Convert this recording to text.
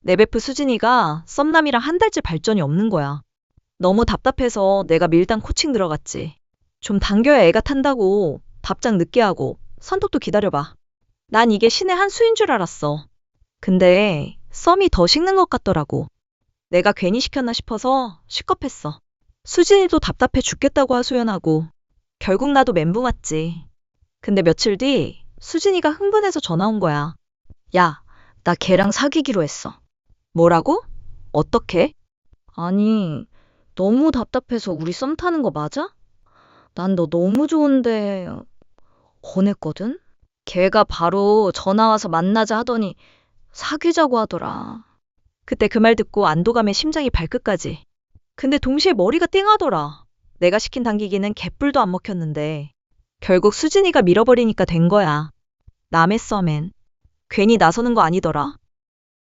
내 베프 수진이가 썸남이랑 한 달째 발전이 없는 거야. 너무 답답해서 내가 밀당 코칭 들어갔지. 좀 당겨야 애가 탄다고 답장 늦게 하고 선톡도 기다려봐. 난 이게 신의 한 수인 줄 알았어. 근데 썸이 더 식는 것 같더라고. 내가 괜히 시켰나 싶어서 시겁했어. 수진이도 답답해 죽겠다고 하소연하고 결국 나도 멘붕 왔지. 근데 며칠 뒤 수진이가 흥분해서 전화 온 거야. 야, 나 걔랑 사귀기로 했어. 뭐라고? 어떻게? 아니, 너무 답답해서 우리 썸 타는 거 맞아? 난 너 너무 좋은데 권했거든? 걔가 바로 전화 와서 만나자 하더니 사귀자고 하더라. 그때 그 말 듣고 안도감에 심장이 발끝까지. 근데 동시에 머리가 띵하더라. 내가 시킨 당기기는 개뿔도 안 먹혔는데 결국 수진이가 밀어버리니까 된 거야. 남의 썸엔 괜히 나서는 거 아니더라.